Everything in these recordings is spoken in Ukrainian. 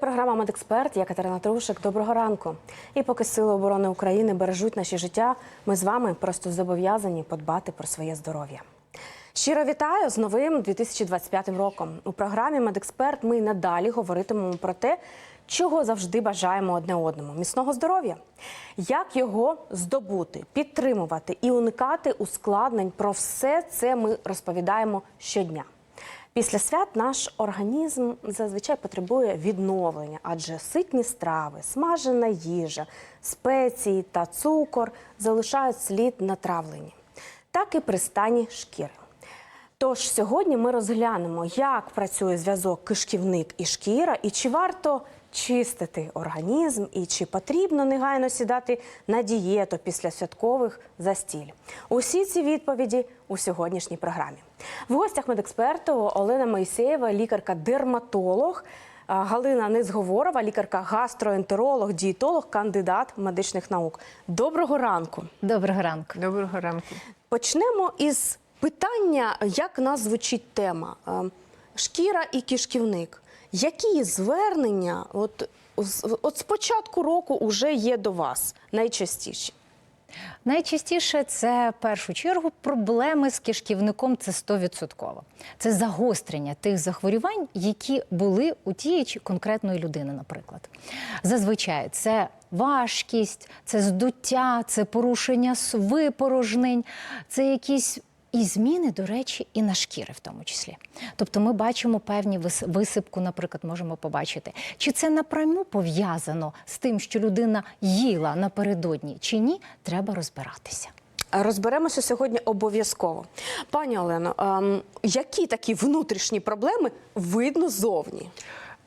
Програма Медексперт. Я Катерина Трушик. Доброго ранку. І поки сили оборони України бережуть наші життя, ми з вами просто зобов'язані подбати про своє здоров'я. Щиро вітаю з новим 2025 роком. У програмі Медексперт ми надалі говоритимемо про те, чого завжди бажаємо одне одному міцного здоров'я, як його здобути, підтримувати і уникати ускладнень. Про все це ми розповідаємо щодня. Після свят наш організм зазвичай потребує відновлення, адже ситні страви, смажена їжа, спеції та цукор залишають слід на травленні, так і при стані шкіри. Тож сьогодні ми розглянемо, як працює зв'язок кишківник і шкіра, і чи варто чистити організм, і чи потрібно негайно сідати на дієту після святкових застіль. Усі ці відповіді у сьогоднішній програмі. В гостях медексперту Олена Моїсеєва, лікарка-дерматолог. Галина Незговорова, лікарка-гастроентеролог, дієтолог, кандидат медичних наук. Доброго ранку. Доброго ранку. Доброго ранку. Почнемо із питання, як нас звучить тема Е, шкіра і кишківник. Які звернення от, от з початку року вже є до вас найчастіші? Найчастіше це в першу чергу проблеми з кишківником. Це 100%. Це загострення тих захворювань, які були у тієї чи конкретної людини, наприклад. Зазвичай це важкість, це здуття, це порушення випорожнень, це якісь. І зміни, до речі, і на шкіри в тому числі. Тобто ми бачимо певні вис- висипку, наприклад, можемо побачити. Чи це напряму пов'язано з тим, що людина їла напередодні, чи ні, треба розбиратися. Розберемося сьогодні обов'язково. Пані Олено, ем, які такі внутрішні проблеми видно зовні?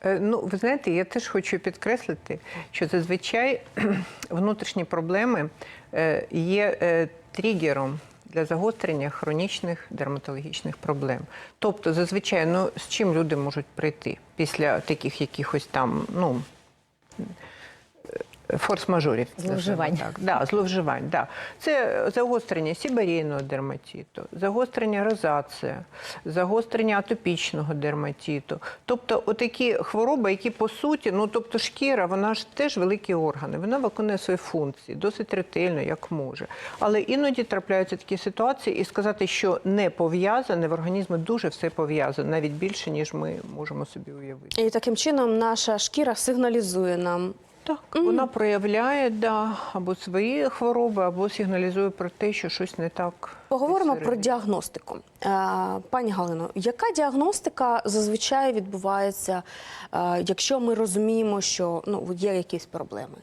Е, Ну, ви знаєте, я теж хочу підкреслити, що зазвичай внутрішні проблеми е, є е, тригером для загострення хронічних дерматологічних проблем. Тобто, зазвичай, ну з чим люди можуть прийти після таких якихось там, ну. Форс-мажорів. Зловживань. Так, да, зловживань, да. Це загострення сібарійного дерматиту, загострення розація, загострення атопічного дерматиту. Тобто, отакі хвороби, які по суті, ну тобто шкіра, вона ж теж великі органи, вона виконує свої функції досить ретельно, як може. Але іноді трапляються такі ситуації, і сказати, що не пов'язане в організмі дуже все пов'язано, навіть більше, ніж ми можемо собі уявити. І таким чином наша шкіра сигналізує нам. Так, вона проявляє да, або свої хвороби, або сигналізує про те, що щось не так. Поговоримо про діагностику. Е, Пані Галино, яка діагностика зазвичай відбувається, е, якщо ми розуміємо, що ну, є якісь проблеми?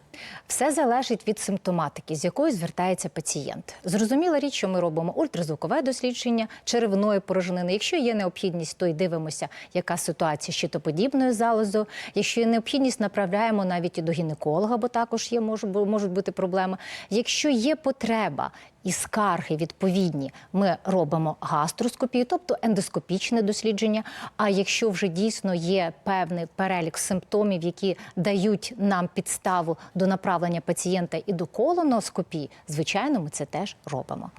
Все залежить від симптоматики, з якою звертається пацієнт. Зрозуміла річ, що ми робимо ультразвукове дослідження черевної порожнини. Якщо є необхідність, то й дивимося, яка ситуація з щитоподібною залозою. Якщо є необхідність, направляємо навіть і до гінеколога, бо також є можуть бути проблеми. Якщо є потреба і скарги відповідні, ми робимо гастроскопію, тобто ендоскопічне дослідження. А якщо вже дійсно є певний перелік симптомів, які дають нам підставу до направлення пацієнта і до колоноскопії, звичайно, ми це теж робимо.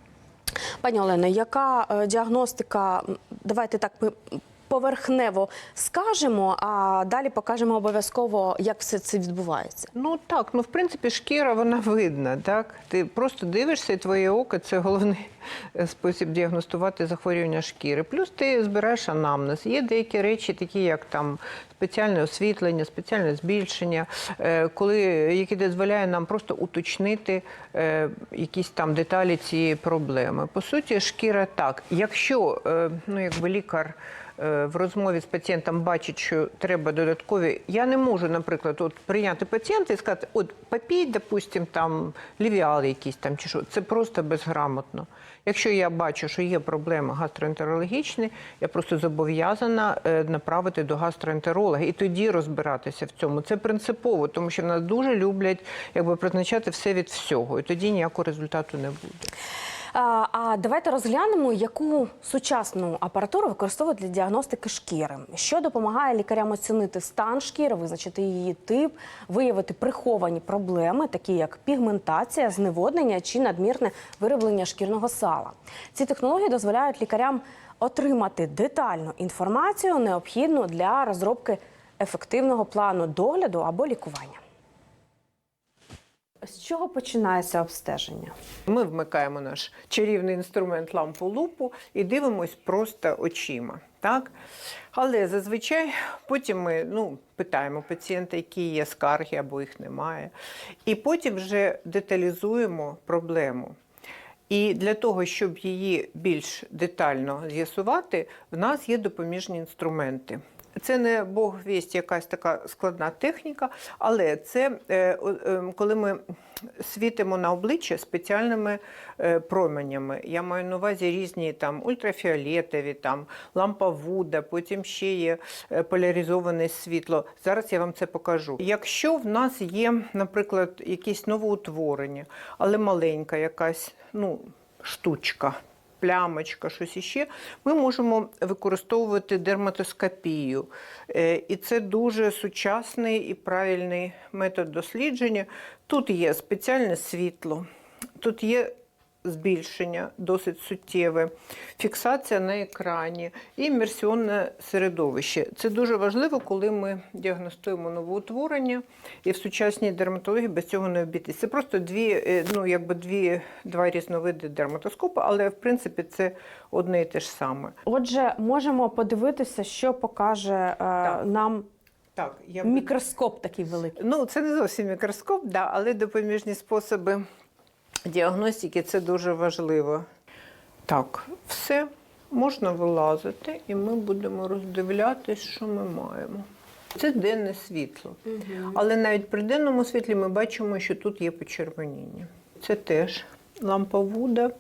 Пані Олено, яка е, діагностика? Давайте так ми поверхнево скажемо, а далі покажемо обов'язково, як все це відбувається. Ну так, ну в принципі, шкіра вона видна. Так, ти просто дивишся, і твоє око це головний е, спосіб діагностувати захворювання шкіри. Плюс ти збираєш анамнез. Є деякі речі, такі як там спеціальне освітлення, спеціальне збільшення, е, коли які дозволяє нам просто уточнити е, якісь там деталі цієї проблеми. По суті, шкіра так. Якщо ну якби лікар. Е, В розмові з пацієнтом бачить, що треба додаткові. Я не можу, наприклад, от прийняти пацієнта і сказати, от попій, допустим, там лівіал якийсь там чи що. Це просто безграмотно. Якщо я бачу, що є проблеми гастроентерологічні, я просто зобов'язана е, направити до гастроентеролога і тоді розбиратися в цьому. Це принципово, тому що нас дуже люблять якби призначати все від всього, і тоді ніякого результату не буде. А, давайте розглянемо, яку сучасну апаратуру використовують для діагностики шкіри, що допомагає лікарям оцінити стан шкіри, визначити її тип, виявити приховані проблеми, такі як пігментація, зневоднення чи надмірне вироблення шкірного сала. Ці технології дозволяють лікарям отримати детальну інформацію, необхідну для розробки ефективного плану догляду або лікування. З чого починається обстеження? Ми вмикаємо наш чарівний інструмент лампу лупу і дивимось просто очима. Так? Але зазвичай потім ми ну, питаємо пацієнта, які є скарги або їх немає. І потім вже деталізуємо проблему. І для того, щоб її більш детально з'ясувати, в нас є допоміжні інструменти. Це не Бог вість, якась така складна техніка, але це е, о- е, коли ми світимо на обличчя спеціальними е, променями. Я маю на увазі різні там ультрафіолетові, там лампа Вуда, потім ще є е, поляризоване світло. Зараз я вам це покажу. Якщо в нас є, наприклад, якісь новоутворення, але маленька якась ну, штучка. Плямочка, щось іще, ми можемо використовувати дерматоскопію. Е, І це дуже сучасний і правильний метод дослідження. Тут є спеціальне світло, тут є збільшення досить суттєве, фіксація на екрані і імерсіонне середовище. Це дуже важливо, коли ми діагностуємо новоутворення, і в сучасній дерматології без цього не обійтись. Це просто дві, е, ну, якби дві, два різновиди дерматоскопу, але в принципі це одне і те ж саме. Отже, можемо подивитися, що покаже е, нам Так, я мікроскоп такий великий. Ну, це не зовсім мікроскоп, да, але допоміжні способи діагностики це дуже важливо. Так, все, можна вилазити, і ми будемо роздивлятись, що ми маємо. Це денне світло. Але навіть при денному світлі ми бачимо, що тут є почервоніння. Це теж лампа Вуда.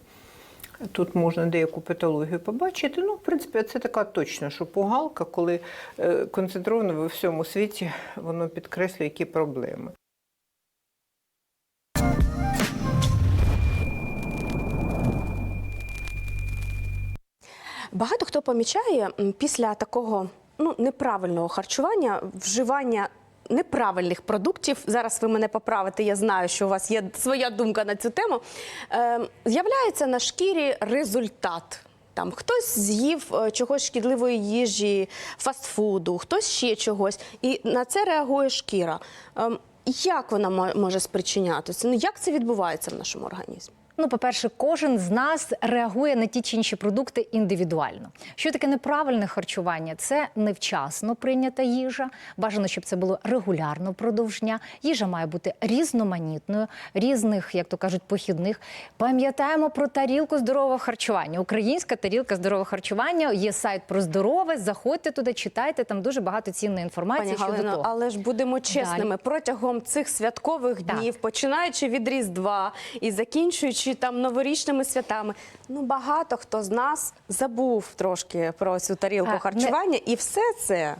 Тут можна деяку патологію побачити. Ну, в принципі, це така точна шопугалка, коли е, концентровано во всьому світі воно підкреслює, які проблеми. Багато хто помічає після такого ну, неправильного харчування, вживання неправильних продуктів. Зараз ви мене поправите, я знаю, що у вас є своя думка на цю тему. Е, з'являється на шкірі результат. Там хтось з'їв е, чогось шкідливої їжі, фастфуду, хтось ще чогось, і на це реагує шкіра. Ем, як вона мо- може спричинятися? Ну як це відбувається в нашому організмі? Ну, по-перше, кожен з нас реагує на ті чи інші продукти індивідуально. Що таке неправильне харчування? Це невчасно прийнята їжа. Бажано, щоб це було регулярно впродовж дня. Їжа має бути різноманітною, різних, як то кажуть, похідних. Пам'ятаємо про тарілку здорового харчування. Українська тарілка здорового харчування. Є сайт про здорове. Заходьте туди, читайте. Там дуже багато цінної інформації Пані щодо того. але ж будемо чесними, протягом цих святкових Так. днів, починаючи від Різдва і закінчуючи там новорічними святами, ну багато хто з нас забув трошки про цю тарілку А, не- харчування, і все це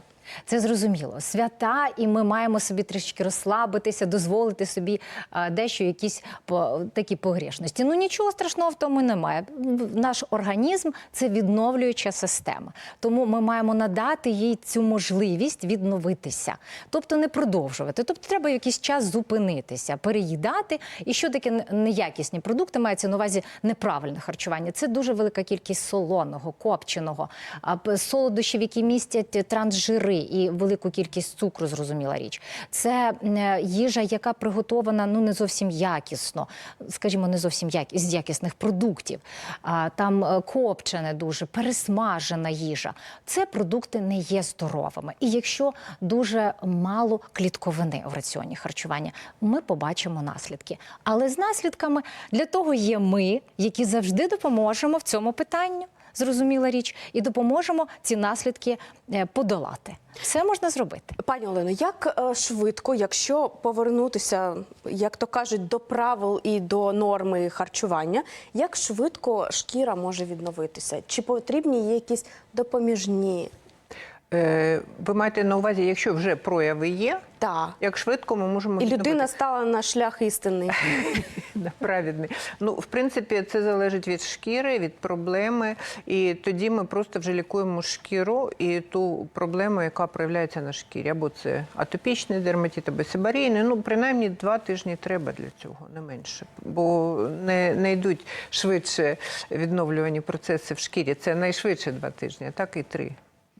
Це зрозуміло. Свята, і ми маємо собі трішки розслабитися, дозволити собі дещо якісь по, такі погрішності. Ну нічого страшного в тому немає. Наш організм це відновлююча система. Тому ми маємо надати їй цю можливість відновитися, тобто не продовжувати. Тобто треба якийсь час зупинитися, переїдати. І що таке неякісні продукти мається на увазі неправильне харчування. Це дуже велика кількість солоного, копченого, солодощів, які містять трансжири і велику кількість цукру, зрозуміла річ. Це е, їжа, яка приготована ну не зовсім якісно, скажімо, не зовсім як з якісних продуктів. А там е, копчене дуже, пересмажена їжа. Це продукти не є здоровими. І якщо дуже мало клітковини в раціоні харчування, ми побачимо наслідки. Але з наслідками для того є ми, які завжди допоможемо в цьому питанню. Зрозуміла річ, і допоможемо ці наслідки е, подолати. Все можна зробити. Пані Олено, як е, швидко, якщо повернутися, як то кажуть, до правил і до норми харчування, як швидко шкіра може відновитися? Чи потрібні є якісь допоміжні? Е, ви маєте на увазі, якщо вже прояви є, Так. як швидко ми можемо І людина стала на шлях істини. Да, Праведний. Ну, в принципі, це залежить від шкіри, від проблеми. І тоді ми просто вже лікуємо шкіру і ту проблему, яка проявляється на шкірі. Або це атопічний дерматит, або сибарійний. Ну, принаймні два тижні треба для цього, не менше. Бо не, не йдуть швидше відновлювані процеси в шкірі. Це найшвидше два тижні, а так і три.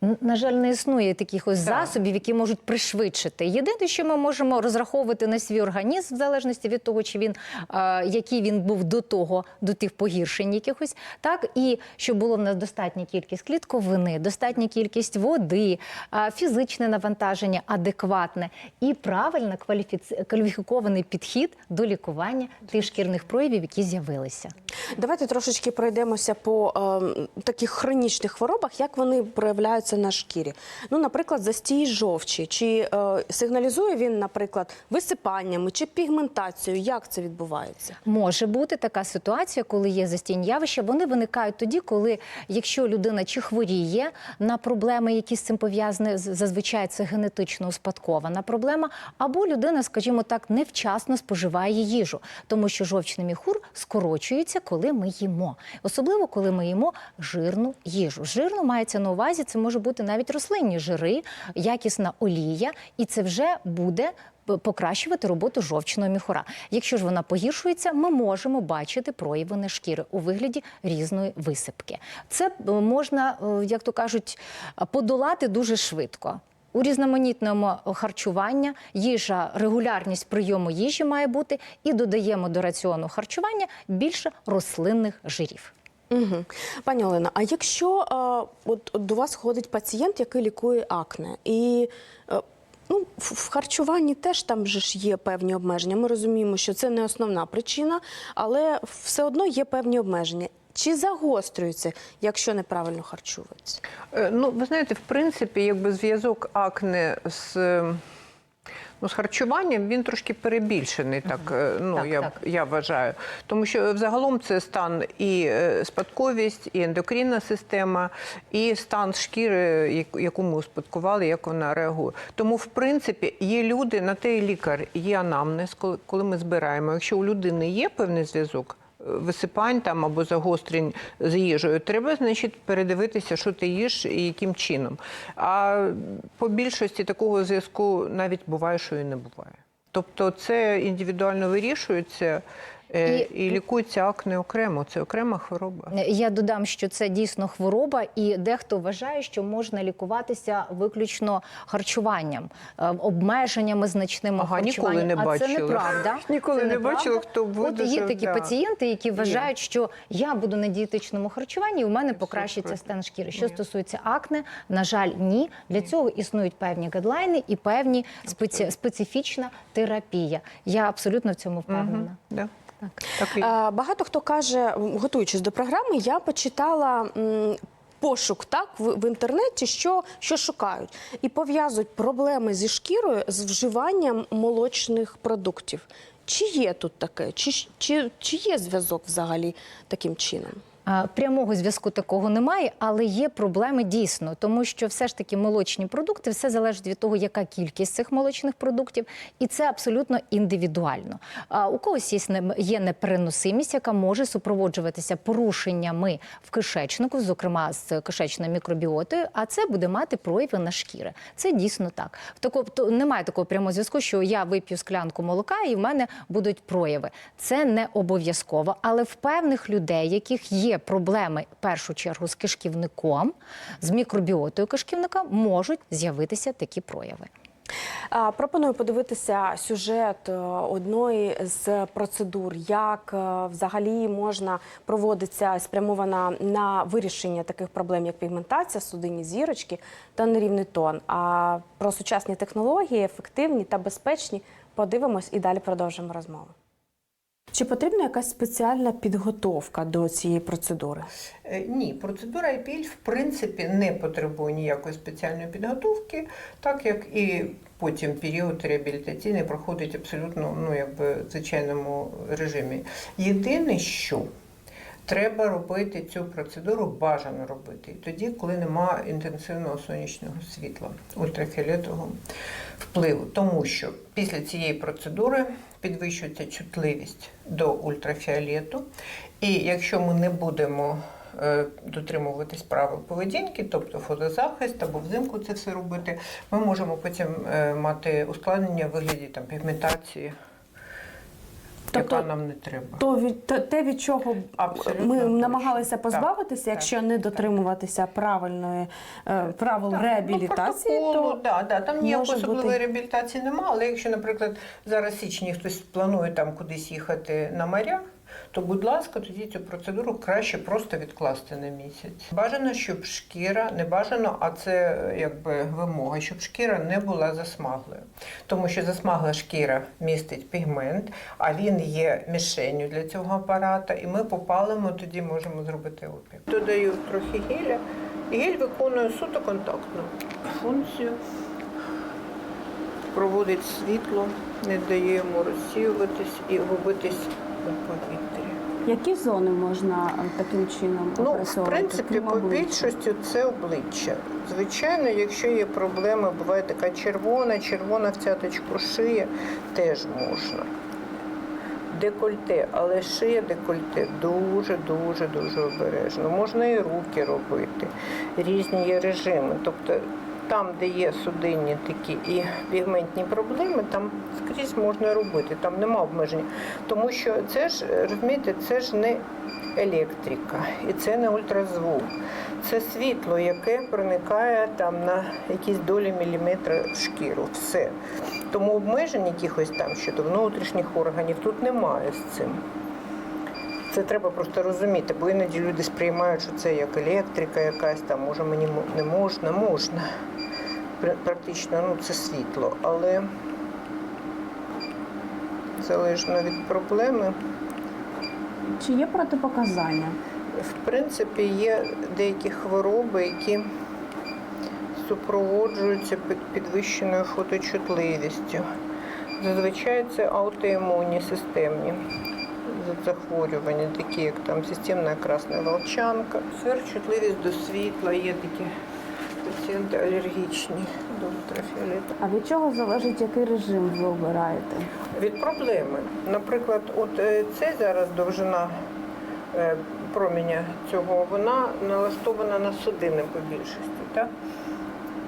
На жаль, не існує таких ось Так. засобів, які можуть пришвидшити. Єдине, що ми можемо розраховувати на свій організм, в залежності від того, чи він е, який він був до того, до тих погіршень якихось, так і щоб було в нас достатня кількість клітковини, достатня кількість води, е, фізичне навантаження адекватне і правильно кваліфікований підхід до лікування тих шкірних проявів, які з'явилися. Давайте трошечки пройдемося по ем, таких хронічних хворобах, як вони проявляються на шкірі. Ну, наприклад, застій жовчі. Чи е, сигналізує він, наприклад, висипаннями чи пігментацією? Як це відбувається? Може бути така ситуація, коли є застійні явища. Вони виникають тоді, коли якщо людина чи хворіє на проблеми, які з цим пов'язані, зазвичай це генетично успадкована проблема, або людина, скажімо так, невчасно споживає їжу, тому що жовчний міхур скорочується, коли ми їмо, особливо коли ми їмо жирну їжу. Жирну мається на увазі, це може бути навіть рослинні жири, якісна олія, і це вже буде покращувати роботу жовчного міхура. Якщо ж вона погіршується, ми можемо бачити прояви шкіри у вигляді різної висипки. Це е, можна, е, як то кажуть, подолати дуже швидко. У різноманітному харчування їжа, регулярність прийому їжі має бути, і додаємо до раціону харчування більше рослинних жирів. Угу. Пані Олена, а якщо е, от, от до вас ходить пацієнт, який лікує акне, і е, ну, в, харчуванні теж там же ж є певні обмеження. Ми розуміємо, що це не основна причина, але все одно є певні обмеження. Чи загострюється, якщо неправильно харчується? Е, Ну, ви знаєте, в принципі, якби зв'язок акне з, ну, з харчуванням він трошки перебільшений, так, е, ну, Так, я, так. я вважаю. Тому що взагалом це стан і е, спадковість, і ендокринна система, і стан шкіри, як- яку ми успадкували, як вона реагує. Тому, в принципі, є люди, на те і лікар, є анамнез, коли ми збираємо. Якщо у людини є певний зв'язок, висипань там або загострень з їжею, треба, значить, передивитися, що ти їш і яким чином. А по більшості такого зв'язку навіть буває, що і не буває. Тобто це індивідуально вирішується І- і, лікується акне окремо. Це окрема хвороба. Я додам, що це дійсно хвороба, і дехто вважає, що можна лікуватися виключно харчуванням, е, обмеженнями значними Ага, ніколи харчування. не а це неправда. Ніколи Це не неправда. бачила, хто б От є такі да. пацієнти, які вважають, що я буду на дієтичному харчуванні, і у мене покращиться стан шкіри. Що Ні. стосується акне, на жаль, ні. Для цього існують певні гадлайни і певні спеці... специфічна терапія. Я абсолютно в цьому впевнена. Мгм, да. Так. Е, Багато хто каже, готуючись до програми, я почитала. Пошук так в, в інтернеті, що, що шукають, і пов'язують проблеми зі шкірою з вживанням молочних продуктів. Чи є тут таке? Чи, чи, чи є зв'язок взагалі таким чином? Прямого зв'язку такого немає, але є проблеми дійсно, тому що все ж таки молочні продукти все залежить від того, яка кількість цих молочних продуктів, і це абсолютно індивідуально. У когось є непереносимість, яка може супроводжуватися порушеннями в кишечнику, зокрема з кишечною мікробіотою, а це буде мати прояви на шкіри. Це дійсно так. Тако, немає такого прямого зв'язку, що я вип'ю склянку молока і в мене будуть прояви. Це не обов'язково, але в певних людей, яких є проблеми в першу чергу з кишківником, з мікробіотою кишківника, можуть з'явитися такі прояви. Пропоную подивитися сюжет е, одної з процедур, як е, взагалі можна проводиться спрямована на вирішення таких проблем, як пігментація, судинні зірочки та нерівний тон. А про сучасні технології, ефективні та безпечні, подивимось і далі продовжимо розмову. Чи потрібна якась спеціальна підготовка до цієї процедури? Е, Ні, процедура IPL в принципі не потребує ніякої спеціальної підготовки, так як і потім період реабілітаційний проходить абсолютно ну, якби, в звичайному режимі. Єдине, що треба робити цю процедуру, бажано робити тоді, коли немає інтенсивного сонячного світла, ультрафіолетового впливу. Тому що після цієї процедури підвищується чутливість до ультрафіолету. І якщо ми не будемо е, дотримуватись правил поведінки, тобто фотозахист або взимку це все робити, ми можемо потім е, мати ускладнення в вигляді там, пігментації Тобто- яка нам не треба. То від то, те, від чого Абсолютно ми точно. намагалися позбавитися, так, якщо не дотримуватися правильної е, правил реабілітації, ну, то да, да, там ніякої особливої бути- реабілітації немає. Але якщо, наприклад, зараз в січні хтось планує там кудись їхати на моря, то, будь ласка, тоді цю процедуру краще просто відкласти на місяць. Бажано, щоб шкіра, не бажано, а це якби вимога, щоб шкіра не була засмаглою. Тому що засмагла шкіра містить пігмент, а він є мішенню для цього апарата, і ми попалимо, тоді можемо зробити опік. Додаю трохи геля. І Гель виконує суто контактну функцію, проводить світло, не дає йому розсіюватись і губитись у повітрі. які зони можна е, таким чином Ну, в принципі, по більшості це обличчя. Звичайно, якщо є проблеми, буває така червона, червона в цяточку шия, теж можна. Декольте, але шия декольте дуже, дуже, дуже обережно. Можна і руки робити. Різні є режими. Тобто там, де є судинні такі і пігментні проблеми, там скрізь можна робити, там нема обмежень. Тому що це ж, розумієте, це ж не електрика і це не ультразвук. Це світло, яке проникає там на якісь долі міліметра в шкіру. Все. Тому обмежень якихось там щодо внутрішніх органів тут немає з цим. Це треба просто розуміти, бо іноді люди сприймають, що це як електрика якась, там може мені не можна, можна. Практично ну, це світло, але залежно від проблеми. Чи є протипоказання? В принципі, є деякі хвороби, які супроводжуються підвищеною фоточутливістю. Зазвичай це аутоімунні системні захворювання, такі як там системна красна волчанка. Сверхчутливість до світла, є такі пацієнти алергічні до ультрафіолету. А від чого залежить, який режим ви обираєте? Від проблеми. Наприклад, от е, це зараз довжина е, проміння цього, вона налаштована на судини по більшості. Так?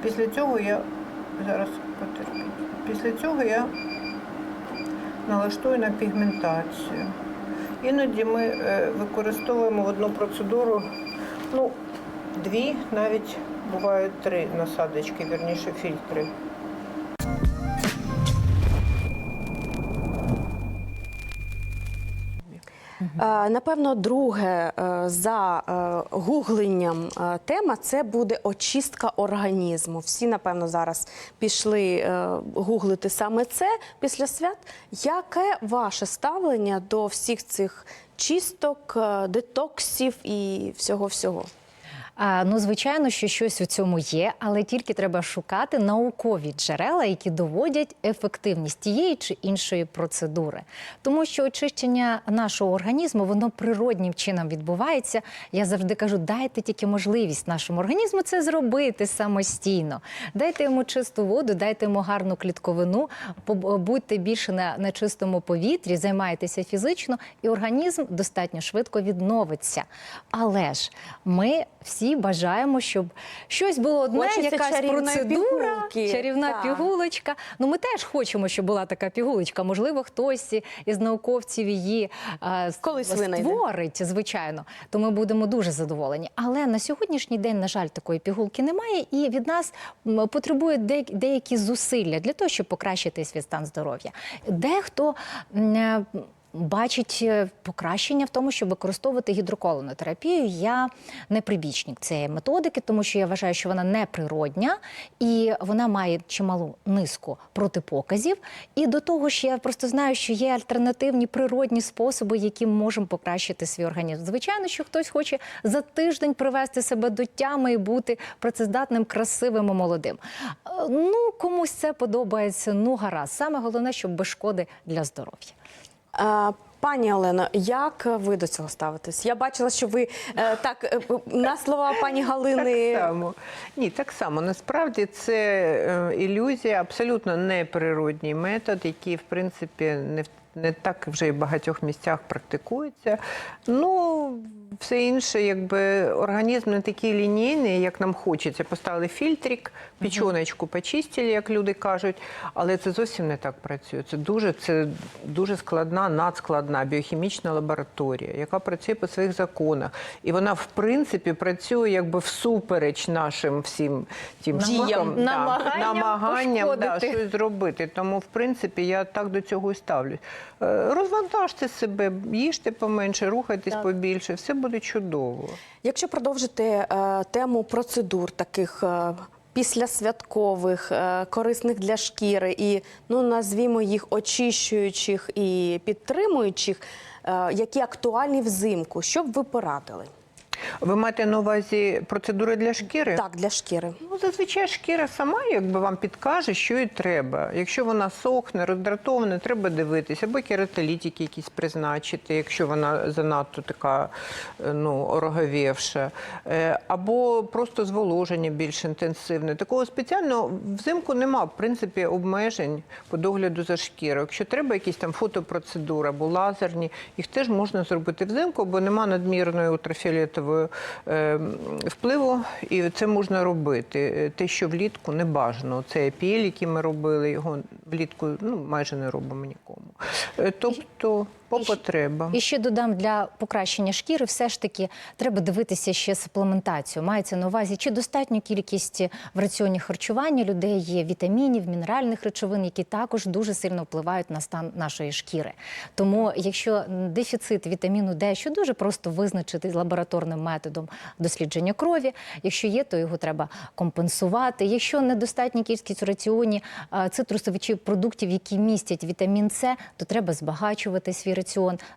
Після цього я зараз потерпіть. Після цього я налаштую на пігментацію. Іноді ми е, використовуємо в одну процедуру, ну, дві, навіть бувають три насадочки, вірніше фільтри. Напевно, друге е, за е, гугленням е, тема це буде очистка організму. Всі, напевно, зараз пішли е, гуглити саме це після свят. Яке ваше ставлення до всіх цих чисток, е, детоксів і всього-всього? А, ну, звичайно, що щось у цьому є, але тільки треба шукати наукові джерела, які доводять ефективність тієї чи іншої процедури. Тому що очищення нашого організму воно природнім чином відбувається. Я завжди кажу, дайте тільки можливість нашому організму це зробити самостійно. Дайте йому чисту воду, дайте йому гарну клітковину, будьте більше на, на чистому повітрі, займайтеся фізично, і організм достатньо швидко відновиться. Але ж ми всі бажаємо, щоб щось було одне, Хочеться якась процедура, пігулки. чарівна Так. пігулочка. Ну ми теж хочемо, щоб була така пігулочка. Можливо, хтось із науковців її а, с- винайде. створить, звичайно. То ми будемо дуже задоволені. Але на сьогоднішній день, на жаль, такої пігулки немає, і від нас потребує деякі зусилля для того, щоб покращити свій стан здоров'я. Дехто. Бачить е, покращення в тому, щоб використовувати гідроколонотерапію. Я не прибічник цієї методики, тому що я вважаю, що вона неприродня і вона має чималу низку протипоказів. І до того ж, я просто знаю, що є альтернативні природні способи, які можемо покращити свій організм. Звичайно, що хтось хоче за тиждень привести себе до тями і бути працездатним, красивим і молодим. Е, Ну комусь це подобається. Ну гаразд. Саме головне, щоб без шкоди для здоров'я. Е, Пані Олено, як ви до цього ставитесь? Я бачила, що ви е, так е, на слова пані Галини. Так само. Ні, так само. Насправді це е, ілюзія, абсолютно неприродній метод, який, в принципі, не не так вже і в багатьох місцях практикується. Ну, все інше, якби організм не такий лінійний, як нам хочеться. Поставили фільтрик, печоночку почистили, як люди кажуть, але це зовсім не так працює. Це дуже, це дуже складна, надскладна біохімічна лабораторія, яка працює по своїх законах. І вона, в принципі, працює якби всупереч нашим всім тим Діям, штукам, да, намаганням намаганням да, щось зробити. Тому, в принципі, я так до цього і ставлюсь. Е, Розвантажте себе, їжте поменше, рухайтесь побільше, все буде чудово. Якщо продовжити е, тему процедур таких. Е, Післясвяткових, е, корисних для шкіри і ну назвімо їх очищуючих і підтримуючих, е, які актуальні взимку, що б ви порадили? Ви маєте на увазі процедури для шкіри? Так, для шкіри. Ну, зазвичай шкіра сама якби вам підкаже, що їй треба. Якщо вона сохне, роздратована, треба дивитися, або кератолітики якісь призначити, якщо вона занадто така е, ну, ороговівша, Е, або просто зволоження більш інтенсивне. Такого спеціального взимку нема, в принципі, обмежень по догляду за шкірою. Якщо треба якісь там фотопроцедури або лазерні, їх теж можна зробити взимку, бо нема надмірної ультрафіолетової впливу, і це можна робити. Е, Те, що влітку не бажано. Це епіль, який ми робили, його влітку ну, майже не робимо нікому. Е, Тобто по потребам. І ще додам для покращення шкіри, все ж таки треба дивитися ще суплементацію. Мається на увазі, чи достатню кількість в раціоні харчування людей є вітамінів, мінеральних речовин, які також дуже сильно впливають на стан нашої шкіри. Тому, якщо дефіцит вітаміну Д, що дуже просто визначити лабораторним методом дослідження крові, якщо є, то його треба компенсувати. Якщо недостатня кількість у раціоні цитрусових продуктів, які містять вітамін С, то треба збагачувати свій раціон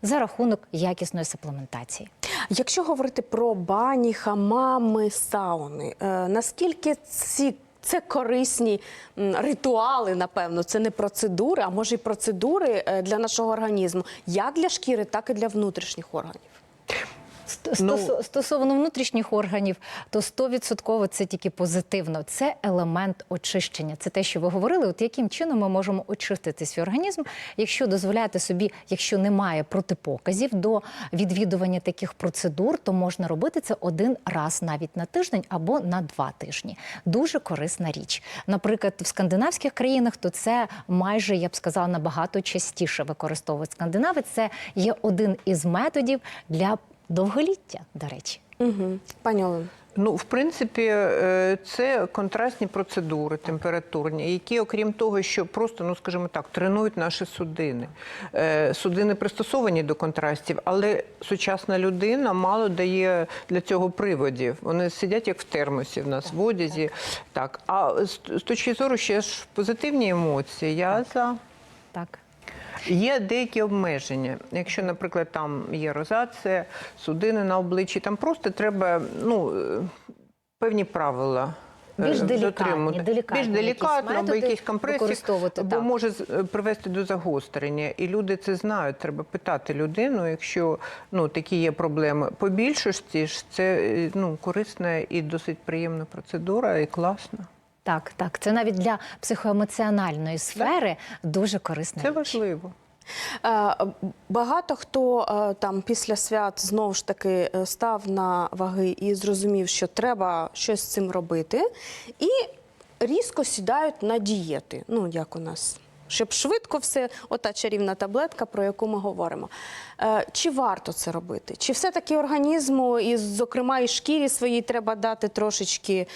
за рахунок якісної саплементації. Якщо говорити про бані, хамами, сауни, е, наскільки ці це корисні ритуали, напевно, це не процедури, а може й процедури е, для нашого організму, як для шкіри, так і для внутрішніх органів. Ну- стосо- Стосовно внутрішніх органів, то 100% це тільки позитивно. Це елемент очищення. Це те, що ви говорили. От яким чином ми можемо очистити свій організм, якщо дозволяти собі, якщо немає протипоказів до відвідування таких процедур, то можна робити це один раз навіть на тиждень або на два тижні. Дуже корисна річ. Наприклад, в скандинавських країнах то це майже я б сказала набагато частіше використовують скандинави. Це є один із методів для довголіття, до речі. Угу. Пані Олено. Ну, в принципі, е, це контрастні процедури температурні, які, окрім того, що просто, ну скажімо так, тренують наші судини. Е, Судини пристосовані до контрастів, але сучасна людина мало дає для цього приводів. Вони сидять як в термосі в нас в одязі. Так, а з точки зору ще ж позитивні емоції. Я за. Так. Є деякі обмеження. Якщо, наприклад, там є розація, судини на обличчі, там просто треба ну, е, певні правила. е, Більш делікатні, делікатні Більш якісь делікатно, або якісь використовувати, бо може е, привести до загострення. І люди це знають. Треба питати людину, якщо ну, такі є проблеми. По більшості ж це ну, корисна і досить приємна процедура, і класна. Так, так. Це навіть для психоемоціональної сфери дуже корисна Це річ. важливо. Е, Багато хто е, там після свят знову ж таки е, став на ваги і зрозумів, що треба щось з цим робити, і різко сідають на дієти. Ну, як у нас. Щоб швидко все, ота чарівна таблетка, про яку ми говоримо. Чи варто це робити? Чи все-таки організму, і, зокрема, і шкірі своїй треба дати трошечки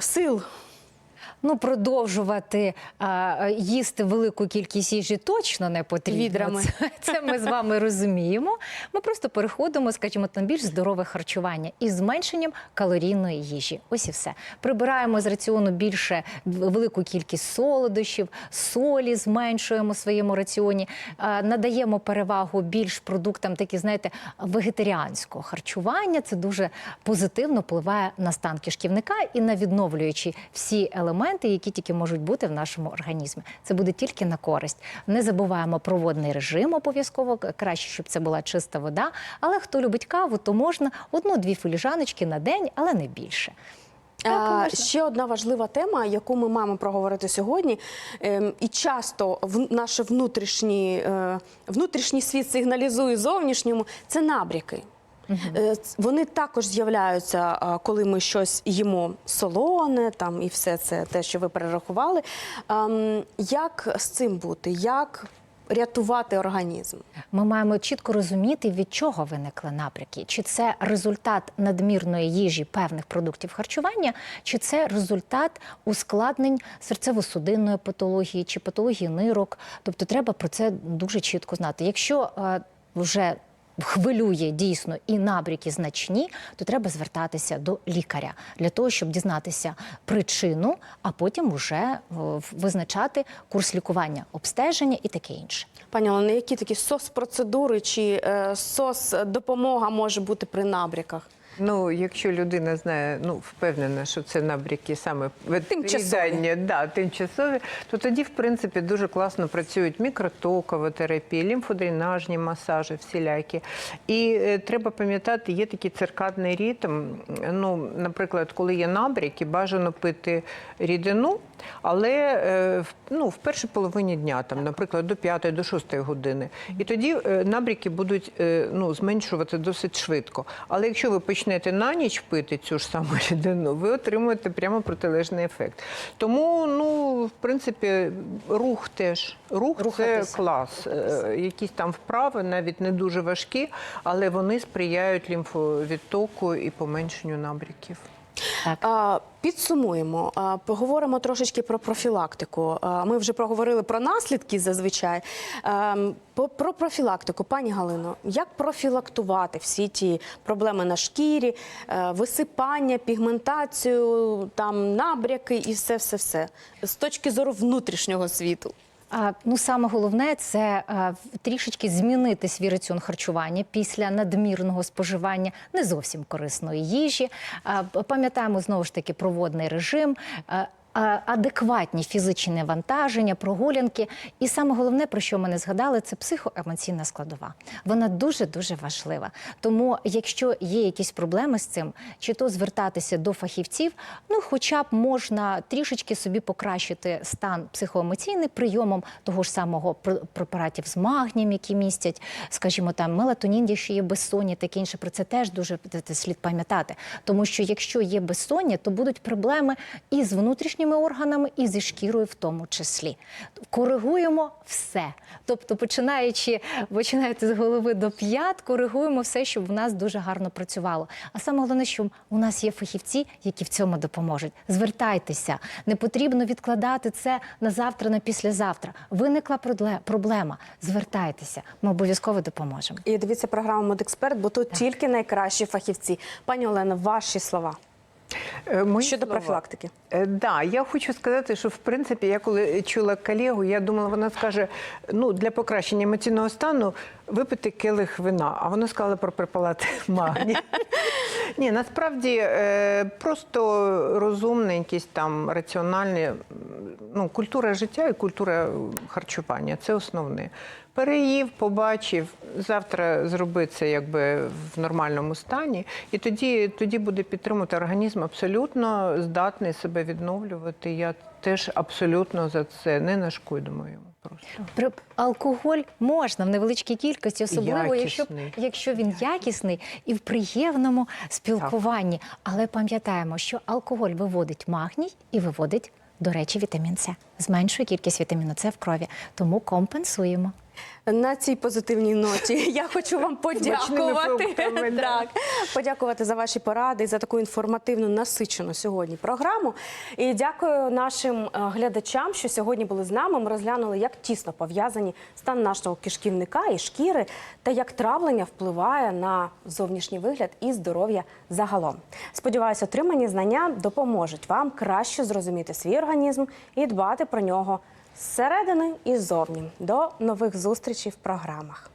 сил? Ну, продовжувати а, їсти велику кількість їжі точно не потрібно. Відрами. Це, це ми з вами розуміємо. Ми просто переходимо, скажімо, на більш здорове харчування із зменшенням калорійної їжі. Ось і все. Прибираємо з раціону більше велику кількість солодощів, солі зменшуємо в своєму раціоні, а, надаємо перевагу більш продуктам, такі, знаєте, вегетаріанського харчування. Це дуже позитивно впливає на стан кишківника і на відновлюючі всі елементи, які тільки можуть бути в нашому організмі. Це буде тільки на користь. Не забуваємо про водний режим обов'язково. Краще, щоб це була чиста вода. Але хто любить каву, то можна одну-дві філіжаночки на день, але не більше. А, ще одна важлива тема, яку ми маємо проговорити сьогодні, ем, і часто в наш внутрішній, е, внутрішній світ сигналізує зовнішньому, це набряки. Е, Вони також з'являються, а, коли ми щось їмо солоне, там і все це те, що ви перерахували. Ем, Як з цим бути? Як рятувати організм? Ми маємо чітко розуміти, від чого виникли набряки. Чи це результат надмірної їжі певних продуктів харчування, чи це результат ускладнень серцево-судинної патології чи патології нирок. Тобто треба про це дуже чітко знати. Якщо е, вже Хвилює дійсно і набріки значні, то треба звертатися до лікаря для того, щоб дізнатися причину, а потім вже визначати курс лікування, обстеження і таке інше. Пані Олена, які такі сос-процедури чи е, сос-допомога може бути при набряках? Ну, якщо людина знає, ну впевнена, що це набряки саме відповідання, да, тимчасові, то тоді, в принципі, дуже класно працюють мікротокова терапія, лімфодренажні масажі, всілякі. І е, треба пам'ятати, є такий циркадний ритм. Ну, наприклад, коли є набряки, бажано пити рідину, але е, в- ну, в першій половині дня, там, наприклад, до 5 до 6 години. І тоді е, набряки будуть е, ну, зменшувати досить швидко. Але якщо ви почнете на ніч пити цю ж саму рідину, ви отримуєте прямо протилежний ефект. Тому, ну, в принципі, рух теж. Рух Рухатися. це клас. Е, Якісь там вправи, навіть не дуже важкі, але вони сприяють лімфовідтоку і поменшенню набряків. Так. Підсумуємо, поговоримо трошечки про профілактику. Ми вже проговорили про наслідки зазвичай. По- Про профілактику, пані Галино, як профілактувати всі ті проблеми на шкірі, е, висипання, пігментацію, там набряки і все, все, все з точки зору внутрішнього світу. Ну, саме головне це трішечки змінити свій раціон харчування після надмірного споживання не зовсім корисної їжі. Пам'ятаємо знову ж таки проводний режим. А, Адекватні фізичні навантаження, прогулянки, і саме головне, про що ми не згадали, це психоемоційна складова. Вона дуже дуже важлива. Тому, якщо є якісь проблеми з цим, чи то звертатися до фахівців, ну хоча б можна трішечки собі покращити стан психоемоційний прийомом того ж самого пр- препаратів з магнієм, які містять, скажімо, там мелатонін, якщо є безсоння, таке інше. Про це теж дуже слід пам'ятати. Тому що якщо є безсоння, то будуть проблеми і з внутрішніми органами, і зі шкірою в тому числі. Коригуємо все. Тобто, починаючи починаючи з голови до п'ят, коригуємо все, щоб в нас дуже гарно працювало. А саме головне, що у нас є фахівці, які в цьому допоможуть. Звертайтеся, не потрібно відкладати це на завтра, на післязавтра. Виникла проблема. Звертайтеся, ми обов'язково допоможемо. І дивіться програму «Медексперт», бо тут тільки найкращі фахівці. Пані Олена, ваші слова мої щодо слова. профілактики. Е, Да, я хочу сказати, що в принципі, я коли чула колегу, я думала, вона скаже: ну для покращення емоційного стану випити келих вина. А вона сказала про препарати магні. Ні, насправді е, просто розумне, якісь там раціональні, ну, культура життя і культура харчування це основне. Переїв, побачив, завтра зроби це якби в нормальному стані, і тоді, тоді буде підтримувати організм абсолютно здатний себе відновлювати. Я теж абсолютно за це не нашкодимо йому. Просто. При алкоголь можна в невеличкій кількості, особливо якщо, якщо він якісний і в приємному спілкуванні. Але пам'ятаємо, що алкоголь виводить магній і виводить, до речі, вітамін С. Зменшує кількість вітаміну С в крові, тому компенсуємо. На цій позитивній ноті я хочу вам подякувати. так, подякувати за ваші поради і за таку інформативну насичену сьогодні програму. І дякую нашим е, глядачам, що сьогодні були з нами. Ми розглянули, як тісно пов'язані стан нашого кишківника і шкіри, та як травлення впливає на зовнішній вигляд і здоров'я загалом. Сподіваюся, отримані знання допоможуть вам краще зрозуміти свій організм і дбати про нього зсередини і ззовні. До нових зустрічей в програмах.